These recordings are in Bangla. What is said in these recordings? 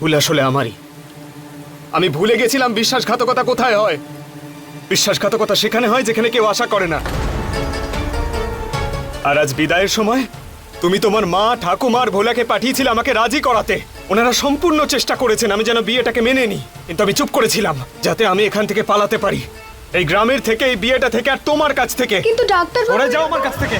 ভুল আসলে আমারই। আমি ভুলে গেছিলাম বিশ্বাসঘাতকতা কোথায় হয়। বিশ্বাসঘাতকতা সেখানে হয় যেখানে কেউ আশা করে না। আর আজ বিদায়ের সময় তুমি তোমার মা ঠাকুমার ভোলাকে পাঠিয়েছিলে আমাকে রাজি করাতে। ওনারা সম্পূর্ণ চেষ্টা করেছেন আমি যেন বিয়েটাকে মেনে নিই। কিন্তু আমি চুপ করেছিলাম যাতে আমি এখান থেকে পালাতে পারি। এই গ্রামের থেকে এই বিয়েটা থেকে আর তোমার কাছ থেকে। কিন্তু ডাক্তার সরে যাও আমার কাছ থেকে।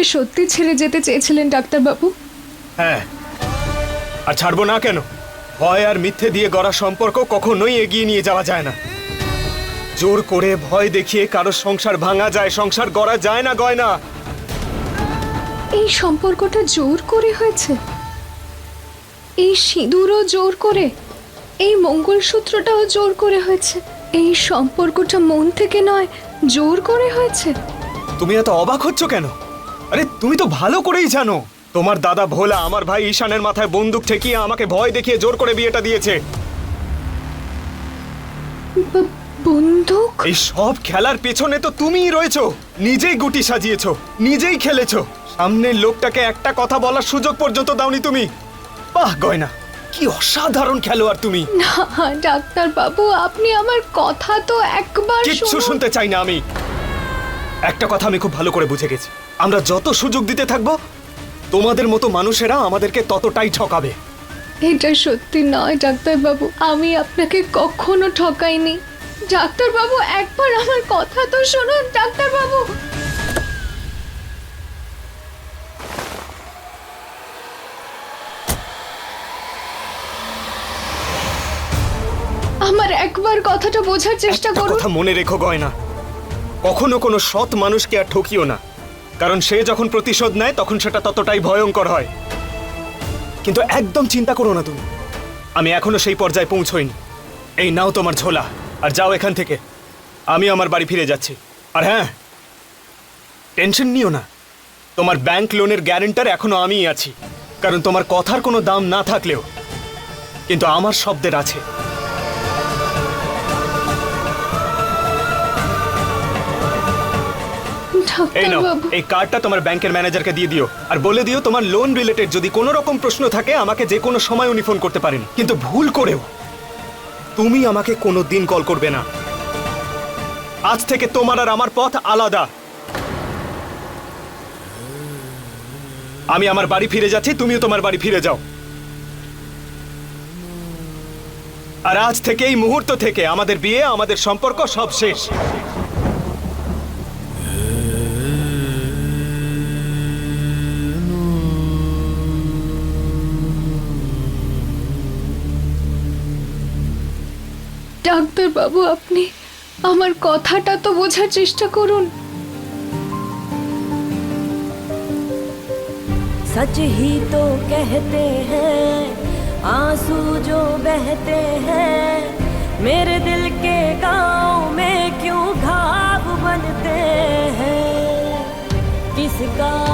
আমাকে সত্যি ছেড়ে যেতে চেয়েছিলেন ডাক্তারবাবু? হ্যাঁ। আর ছাড়বো না কেন? ভয় আর মিথ্যে দিয়ে গড়া সম্পর্ক কখনোই এগিয়ে নিয়ে যাওয়া যায় না। জোর করে ভয় দেখিয়ে কারও সংসার ভাঙা যায় সংসার গড়া যায় না গয় না এই সম্পর্কটা জোর করে হয়েছে? এই সিঁদুরও জোর করে? এই মঙ্গলসূত্রটাও জোর করে হয়েছে? এই সম্পর্কটা মন থেকে নয় জোর করে হয়েছে? তুমি এত অবাক হচ্ছ কেন? আরে তুমি তো ভালো করেই জানো। তোমার দাদা ভোলা আমার ভাই ঈশানের মাথায় বন্দুক ঠেকিয়ে আমাকে ভয় দেখিয়ে জোর করে বিয়েটা দিয়েছে। বন্দুক? এই সব খেলার পেছনে তো তুমিই রয়েছো। নিজেই গুটি সাজিয়েছো নিজেই খেলেছো। সামনের লোকটাকে একটা কথা বলার সুযোগ পর্যন্ত দাওনি তুমি। বাহ গয়না কি অসাধারণ খেলোয়াড় তুমি। না ডাক্তারবাবু আপনি আমার কথা তো একবার কিচ্ছু শুনতে চাই না আমি। একটা কথা আমি খুব ভালো করে বুঝে গেছি। আমরা যত সুযোগ দিতে থাকব তোমাদের মতো মানুষেরা আমাদেরকে ততটাই ঠকাবে। এটা সত্যি নয় ডাক্তারবাবু। আমি আপনাকে কখনো ঠকাইনি। ডাক্তারবাবু একবার আমার কথা তো শুনুন ডাক্তারবাবু। আমার একবার কথাটা বোঝার চেষ্টা করুন। কথা মনে রেখো গয়না। কখনো কোনো সৎ মানুষকে আর ঠকিও না। কারণ সে যখন প্রতিশোধ নেয়, তখন সেটা ততটাই ভয়ঙ্কর হয়। কিন্তু একদম চিন্তা করো না তুমি। আমি এখনও সেই পর্যায়ে পৌঁছইনি। এই নাও তোমার ঝোলা, আর যাও এখান থেকে। আমি আমার বাড়ি ফিরে যাচ্ছি। আর হ্যাঁ টেনশন নিও না। তোমার ব্যাংক লোনের গ্যারেন্টার এখনও আমিই আছি। কারণ তোমার কথার কোনো দাম না থাকলেও। কিন্তু আমার শব্দের আছে। এই নাও ডাক্তারবাবু এই কার্ডটা তোমার ব্যাংকের ম্যানেজারকে দিয়ে দিও। আর বলে দিও তোমার লোন রিলেটেড যদি কোনো রকম প্রশ্ন থাকে আমাকে যে কোনো সময় উনি ফোন করতে পারেন। কিন্তু ভুল করেও তুমি আমাকে কোনো দিন কল করবে না। আজ থেকে তোমার আর আমার পথ আলাদা। আমি আমার বাড়ি ফিরে যাচ্ছি তুমিও তোমার বাড়ি ফিরে যাও। আর আজ থেকে এই মুহূর্ত থেকে আমাদের বিয়ে আমাদের সম্পর্ক সব শেষ। ডাক্তারবাবু আপনি আমার কথাটা তো বোঝার চেষ্টা করুন सच ही तो कहते हैं आंसू जो बहते हैं मेरे दिल के गांव में क्यों घाव बनते हैं किसका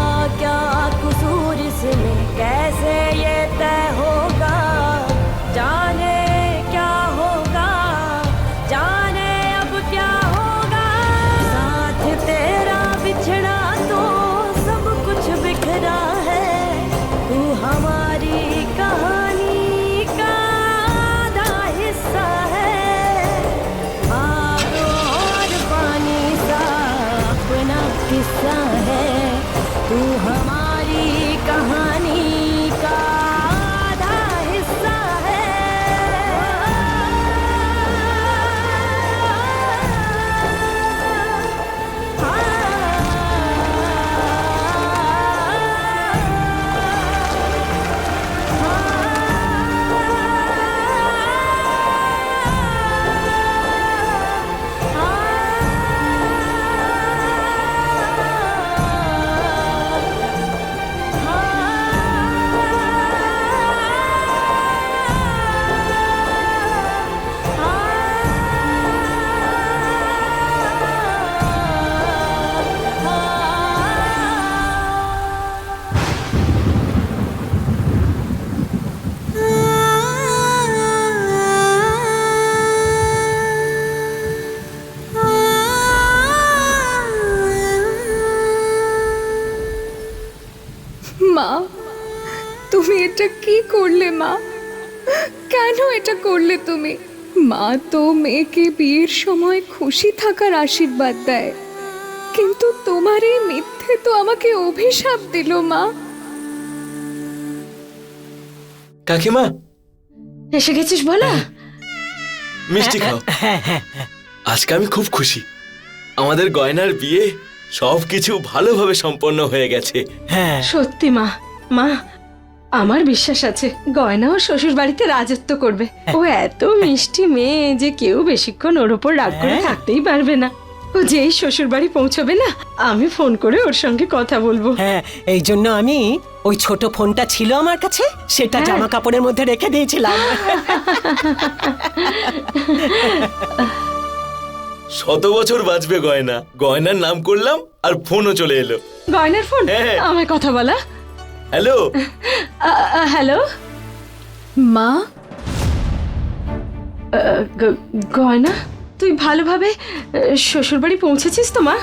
করলে তুমি? মা তো মেয়েকে বিয়ের সময় খুশি থাকার আশীর্বাদ দেয়। কিন্তু তোমার এই মিথ্যে তো আমাকে অভিশাপ দিল মা। কাকিমা? এসে গেছিস বলা? মিষ্টি খাও। আজকে আমি খুব খুশি। আমাদের গয়নার বিয়ে সব কিছু ভালোভাবে সম্পন্ন হয়ে গেছে। হ্যাঁ। সত্যি মা। মা আমার বিশ্বাস আছে গয়না ও শ্বশুর বাড়িতে রাজত্ব করবে। ও এত মিষ্টি মেয়ে যে কেউ বেশিক্ষণ ওর ওপর রাগ করে হ্যাঁ। থাকতেই পারবে না। ও যেই শ্বশুর বাড়ি পৌঁছবে না আমি ফোন করে ওর সঙ্গে কথা বলব। হ্যাঁ এই জন্য আমি ওই ছোট ফোনটা ছিল আমার কাছে সেটা হ্যাঁ। জামা কাপড়ের মধ্যে রেখে দিয়েছিলাম। শত বছর বাঁচবে গয়না। গয়নার নাম করলাম আর ফোনও চলে এলো। গয়নার ফোন? হ্যাঁ। আমায় কথা বলা। হ্যালো? হ্যালো? মা? গয়না? তুই ভালোভাবে শ্বশুর বাড়ি পৌঁছেছিস তো মা?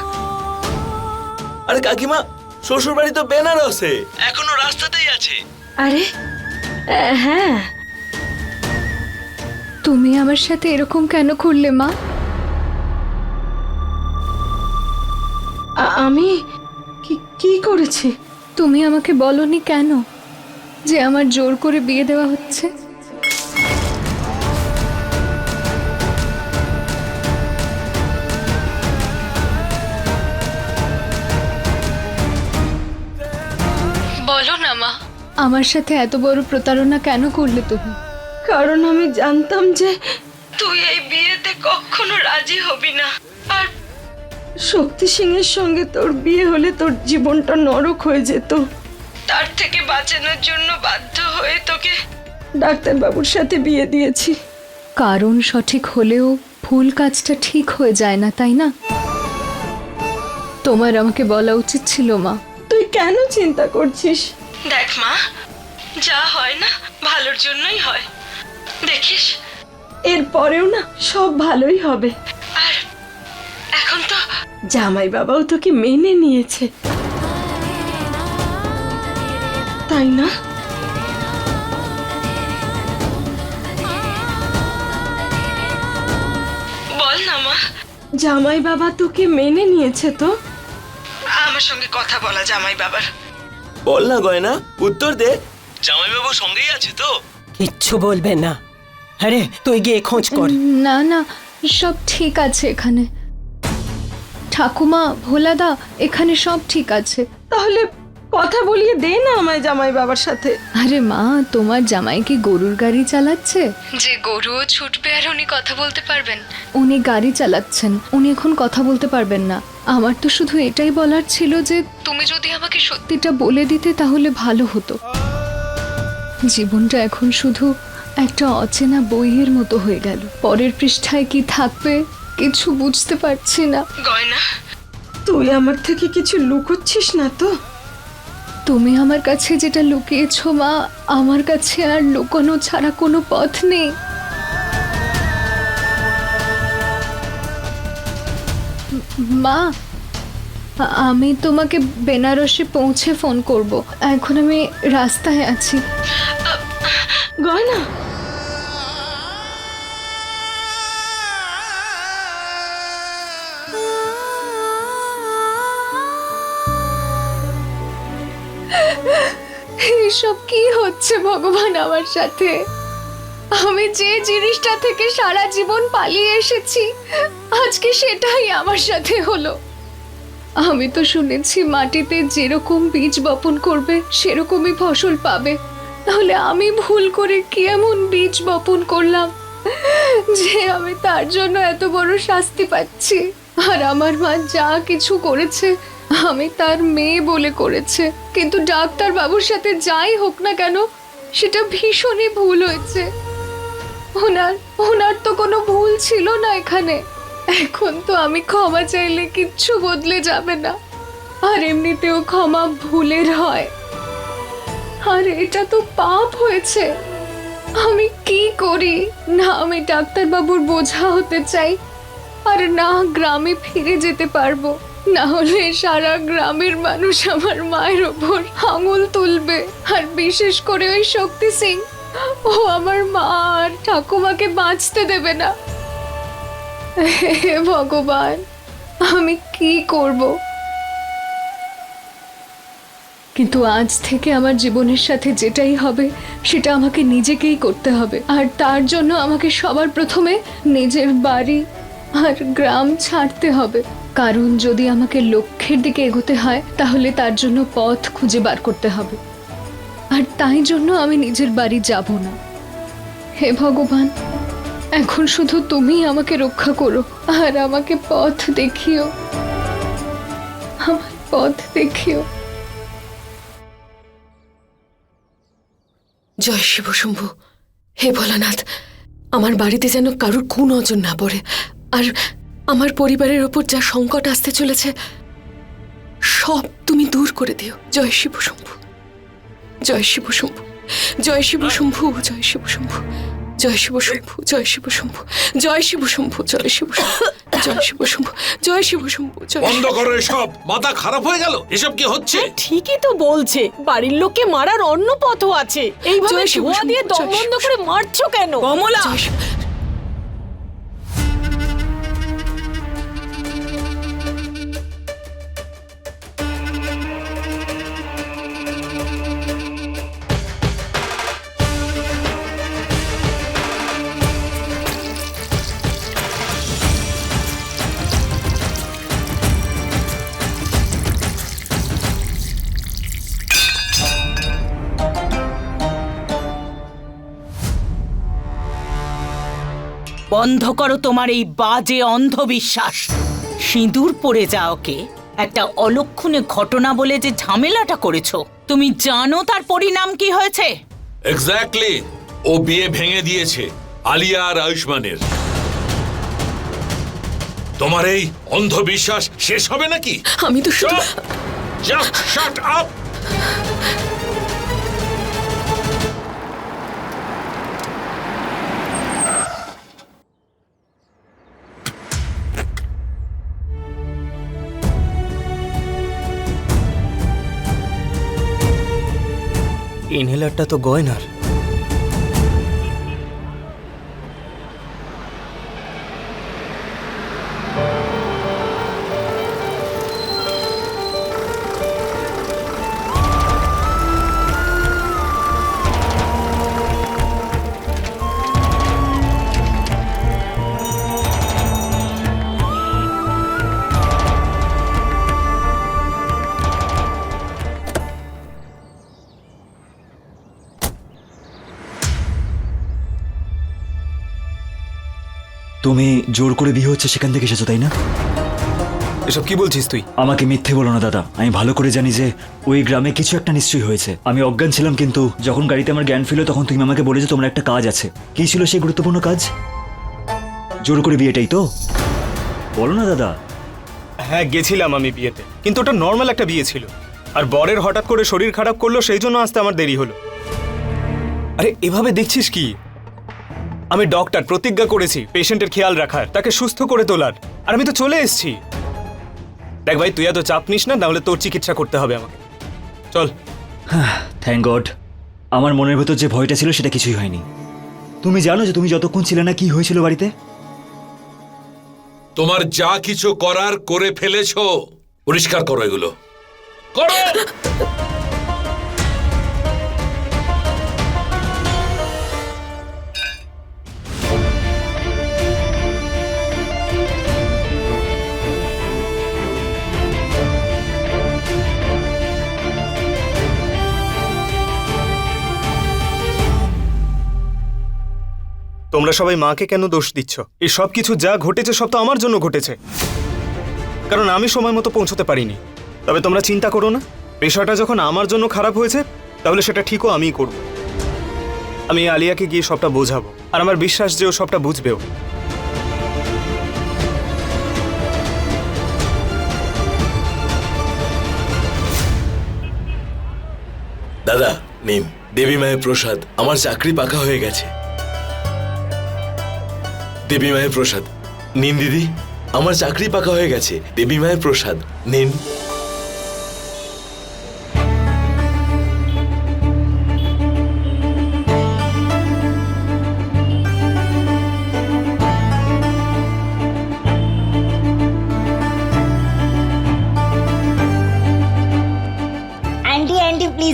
আরে কাকিমা শ্বশুর বাড়ি তো বেনারসে। এখনও রাস্তাতেই আছে। আরে হ্যাঁ। তুমি আমার সাথে এরকম কেন করলে মা? আমি কি কি করেছি? তুমি আমাকে বলনি কেন যে আমার জোর করে বিয়ে দেওয়া হচ্ছে? বলো না মা। আমার সাথে এত বড় প্রতারণা কেন করলে তুমি? কারণ আমি জানতাম যে তুই এই বিয়েতে কখনো রাজি হবি না। আর শক্তি সিং এর সঙ্গে তোর বিয়ে হলে তোর জীবনটা নরক হয়ে যেত। তার থেকে বাঁচানোর জন্য বাধ্য হয়ে তোকে ডাক্তারবাবুর সাথে বিয়ে দিয়েছি। কারণ সঠিক হলেও ভুল কাজটা ঠিক হয়ে যায় না তাই না? তোমার আমাকে বলা উচিত ছিল মা। তুই কেন চিন্তা করছিস? দেখ মা যা হয় না ভালোর জন্যই হয়। দেখিস? এর পরেও না সব ভালোই হবে। আর জামাই বাবাও তোকে মেনে নিয়েছে। তাই না? বল না মা জামাই বাবা তোকে মেনে নিয়েছে তো? আমার সঙ্গে কথা বলা জামাই বাবার। বল না গয়না উত্তর দে। জামাইবাবু সঙ্গেই আছে তো? কিচ্ছু বলবে না। আরে তুই গিয়ে খোঁজ কর। না না সব ঠিক আছে এখানে। ঠাকুমা ভোলাদা এখানে সব ঠিক আছে। তাহলে কথা বলিয়ে দে না আমায় জামাই বাবার সাথে। আরে মা তোমার জামাই কি গরুর গাড়ি চালাচ্ছে? যে গরুও ছুটবে আর উনি কথা বলতে পারবেন। উনি গাড়ি চালাচ্ছেন উনি এখন কথা বলতে পারবেন না। আমার তো শুধু এটাই বলার ছিল যে তুমি যদি আমাকে সত্যিটা বলে দিতে তাহলে ভালো হতো। জীবনটা এখন শুধু একটা অচেনা বইয়ের মতো হয়ে গেল। পরের পৃষ্ঠায় কি থাকবে? কিছু বুঝতে পারছি না। গয়না। তুই আমার থেকে কিছু লুকোচ্ছিস না তো? তুমি আমার কাছে যেটা লুকিয়েছো মা আমার কাছে আর লুকোনো ছাড়া কোনো পথ নেই। মা আমি তোমাকে বেনারসে পৌঁছে ফোন করব। এখন আমি রাস্তায় আছি। গয়না। এইসব কি হচ্ছে ভগবান আমার সাথে? আমি যে জিনিসটা থেকে সারা জীবন পালিয়ে এসেছি, আজকে সেটাই আমার সাথে হলো। আমি তো শুনেছি মাটিতে যেরকম বীজ বপন করবে, সেরকমই ফসল পাবে। তাহলে আমি ভুল করে কি এমন বীজ বপন করলাম যে আমি তার জন্য এত বড় শাস্তি পাচ্ছি? আর আমার মা যা কিছু করেছে, আমি তার মেয়ে বলে করেছে। কিন্তু ডাক্তার বাবুর সাথে যাই হোক না কেন, সেটা ভীষণই ভুল হয়েছে। ওনার ওনার তো কোনো ভুল ছিল না এখানে। এখন তো আমি ক্ষমা চাইলে কিচ্ছু বদলে যাবে না। আর এমনিতেও ক্ষমা ভুলের হয়। আর এটা তো পাপ হয়েছে। আমি কি করি? না, আমি ডাক্তারবাবুর বোঝা হতে চাই। আর না গ্রামে ফিরে যেতে পারব। না হলে সারা গ্রামের মানুষ আমার মায়ের ওপর আঙুল তুলবে। আর বিশেষ করে ওই শক্তি সিং, ও আমার মা আর ঠাকুমাকে বাঁচতে দেবে না। হে ভগবান, আমি কি করব? কিন্তু আজ থেকে আমার জীবনের সাথে যেটাই হবে, সেটা আমাকে নিজেকেই করতে হবে। আর তার জন্য আমাকে সবার প্রথমে নিজের বাড়ি আর গ্রাম ছাড়তে হবে। কারণ যদি আমাকে লক্ষ্যের দিকে এগোতে হয়, তাহলে তার জন্য পথ খুঁজে বার করতে হবে। আর তাই জন্য আমি নিজের বাড়ি যাব না। হে ভগবান, এখন শুধু তুমি আমাকে রক্ষা করো, আর আমাকে পথ দেখিও। আমার পথ দেখিও। জয় শিব শম্ভু। হে ভোলানাথ, আমার বাড়িতে যেন কারুর কু নজর না পড়ে। আর আমার পরিবারের ওপর যা সংকট আসতে চলেছে সব তুমি দূর করে দিও জয় শিব শম্ভু জয় শিব শম্ভু জয় শিব শম্ভু জয় শিব শম্ভু জয় শিব শম্ভু জয় শিব শম্ভু জয় শিব শম্ভু জয় শিব শম্ভু জয় শিব শম্ভু জয় শিব শম্ভু বন্ধ করো এসব মাথা খারাপ হয়ে গেল এসব কি হচ্ছে ঠিকই তো বলছে বাড়ির লোককে মারার অন্য পথও আছে এইভাবে জয় শিব ধোয়া দিয়ে দম বন্ধ করে মারছো কেন কমলা বন্ধ করো তোমার এই বাজে অন্ধবিশ্বাস। সিঁদুর পড়ে যা ওকে একটা অলক্ষণে ঘটনা বলে যে ঝামেলাটা করেছ তুমি জানো তার পরিণাম কি হয়েছে? এক্স্যাক্টলি ও বিয়ে ভেঙে দিয়েছে আলিয়া আর আয়ুষ্মানের। তোমার এই অন্ধবিশ্বাস শেষ হবে নাকি? আমি তো শুধু জাস্ট শাট আপ ইনহেলারটা তো গয়নার। তুমি জোর করে বিয়ে হচ্ছে সেখান থেকে এসেছ তাই না? এসব কি বলছিস তুই? আমাকে মিথ্যে বলো না দাদা। আমি ভালো করে জানি যে ওই গ্রামে কিছু একটা নিশ্চয়ই হয়েছে। আমি অজ্ঞান ছিলাম কিন্তু যখন গাড়িতে আমার জ্ঞান ফিরলো তখন তুমি আমাকে বলেছ তোমার একটা কাজ আছে। কি ছিল সেই গুরুত্বপূর্ণ কাজ? জোর করে বিয়েটাই তো। বলো না দাদা। হ্যাঁ গেছিলাম আমি বিয়েতে। কিন্তু ওটা নর্মাল একটা বিয়ে ছিল। আর বরের হঠাৎ করে শরীর খারাপ করল সেই জন্য আসতে আমার দেরি হলো। আরে এভাবে দেখছিস কি? আমি ডক্টর প্রতিজ্ঞা করেছি পেশেন্টের খেয়াল রাখার তাকে সুস্থ করে তোলার। আর আমি তো চলে এসেছি। দেখ ভাই তুই এত চাপ নিস না তাহলে তোর চিকিৎসা করতে হবে আমাকে। চল। থ্যাংক গড আমার মনের ভেতর যে ভয়টা ছিল সেটা কিছুই হয়নি। তুমি জানো যে তুমি যতক্ষণ ছিলে না কি হয়েছিল বাড়িতে? তোমার যা কিছু করার করে ফেলেছো পরিষ্কার করো এগুলো। করো! তোমরা সবাই মাকে কেন দোষ দিচ্ছ? এই সব কিছু যা ঘটেছে সব তো আমার জন্য ঘটেছে। কারণ আমি সময় মতো পৌঁছতে পারিনি। তবে তোমরা চিন্তা করো না। বিষয়টা যখন আমার জন্য খারাপ হয়েছে, তাহলে সেটা ঠিকও আমিই করব। আমি আলিয়াকে গিয়ে সবটা বোঝাবো। আর আমার বিশ্বাস যে ও সবটা বুঝবেও। দাদা, নিন। দেবী মায়ের প্রসাদ। আমার চাকরি পাকা হয়ে গেছে। দেবী মায়ের প্রসাদ। নিন দিদি, আমার চাকরি পাকা হয়ে গেছে। দেবী মায়ের প্রসাদ, নিন।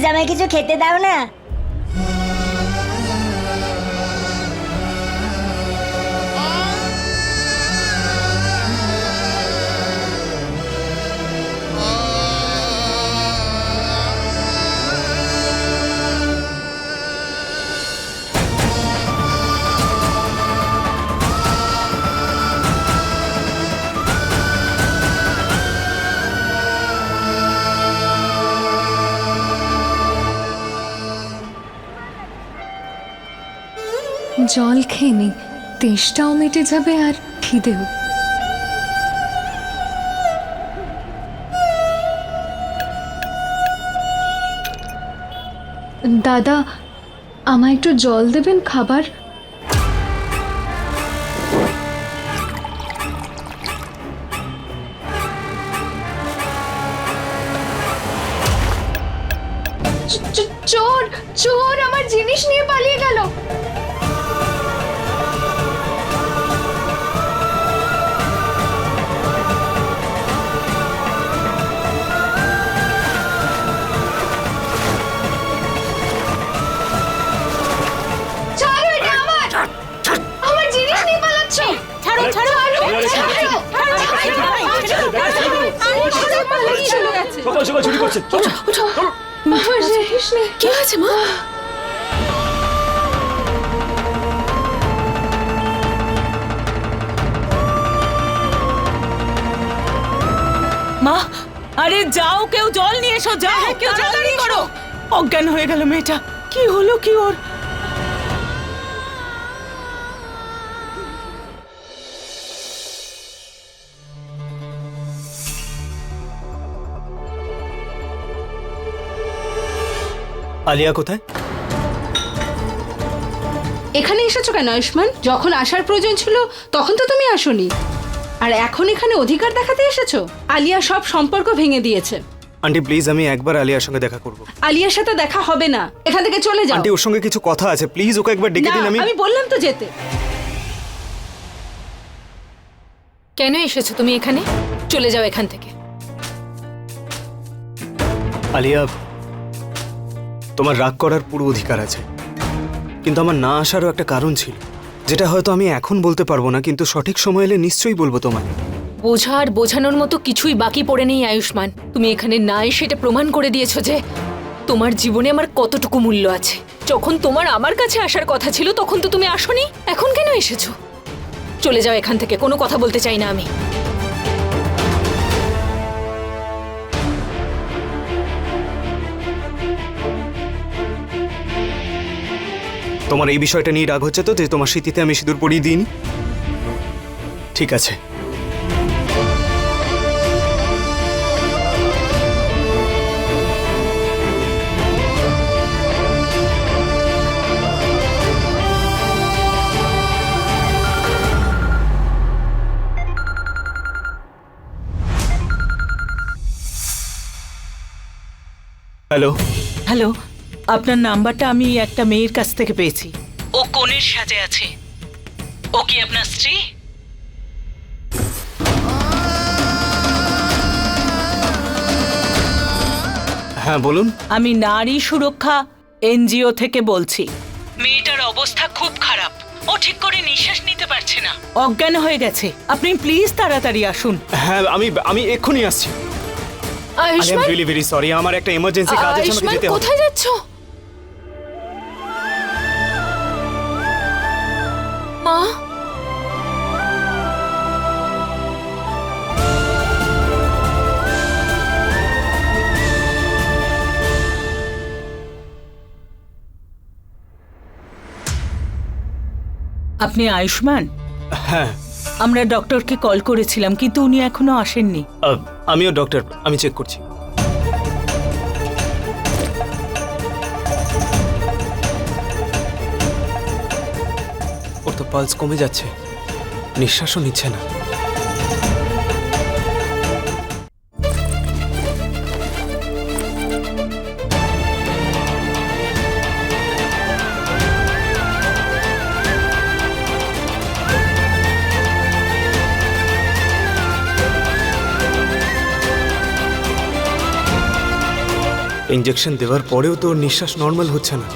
আমায় কিছু খেতে দাও না। জল খেয়ে নি, তেষ্টাও মিটে যাবে আর খিদেও। দাদা, আমায় একটু জল দেবেন খাবার? চোর চোর, আমার জিনিস নিয়ে পালিয়ে গেল। সকাল সকাল চুরি জিনিস কি হয়েছে মা? মা আরে যাও কেউ জল নিয়ে এসো যাও। কেউ তাড়াতাড়ি করো। অজ্ঞান হয়ে গেল মেয়েটা। কি হলো কি ওর? আলিয়া কোথায়? এখানে এসেছ কেন আয়ুষ্মান? যখন আসার প্রয়োজন ছিল তখন তো তুমি আসোনি। আর এখন এখানে অধিকার দেখাতে এসেছ? আলিয়া সব সম্পর্ক ভেঙে দিয়েছে। আন্টি প্লিজ আমি একবার আলিয়ার সঙ্গে দেখা করব। আলিয়ার সাথে দেখা হবে না। এখান থেকে চলে যাও। আন্টি ওর সঙ্গে কিছু কথা আছে। প্লিজ ওকে একবার ডেকে দিন আমি আমি বললাম তো যেতে। কেন এসেছ তুমি এখানে? চলে যাও এখান থেকে। আলিয়া তোমার রাগ করার পুরো অধিকার আছে। কিন্তু আমার না আসারও একটা কারণ ছিল, যেটা হয়তো আমি এখন বলতে পারব না, কিন্তু সঠিক সময় এলে নিশ্চয়ই বলব তোমাকে বোঝার বোঝানোর মতো কিছুই বাকি পড়ে নেই, আয়ুষ্মান। তুমি এখানে না এসে এটা প্রমাণ করে দিয়েছ যে তোমার জীবনে আমার কতটুকু মূল্য আছে। যখন তোমার আমার কাছে আসার কথা ছিল, তখন তো তুমি আসোনি। এখন কেন এসেছ? চলে যাও এখান থেকে, কোনো কথা বলতে চাই না আমি। তোমার এই বিষয়টা নিয়ে রাগ হচ্ছে তো যে তোমার স্মৃতিতে আমি সিঁদুর পরিয়ে দিইনি? ঠিক আছে। হ্যালো। হ্যালো। আপনার নাম্বারটা আমি একটা মেয়ের কাছ থেকে পেয়েছি। ও কোণের সাজে আছে। ও কি আপনার স্ত্রী? হ্যাঁ বলুন। আমি নারী সুরক্ষা এনজিও থেকে বলছি। মেয়েটার অবস্থা খুব খারাপ। ও ঠিক করে নিঃশ্বাস নিতে পারছে না। অজ্ঞান হয়ে গেছে। আপনি প্লিজ তাড়াতাড়ি আসুন। হ্যাঁ আমি আমি এক্ষুনি আসছি। আয়ুষ্মান? রিয়েলি ভেরি সরি আমার একটা এমার্জেন্সি কাজ আছে আমাকে যেতে হবে। কোথায় যাচ্ছ? মা। আপনি আয়ুষ্মান? হ্যাঁ। আমরা ডক্টরকে কল করেছিলাম কিন্তু উনি এখনও আসেননি। আমিও ডক্টর আমি চেক করছি। পালস কমে যাচ্ছে। নিঃশ্বাসও নিচ্ছে না। ইঞ্জেকশন দেওয়ার পরেও তো নিঃশ্বাস নর্মাল হচ্ছে না।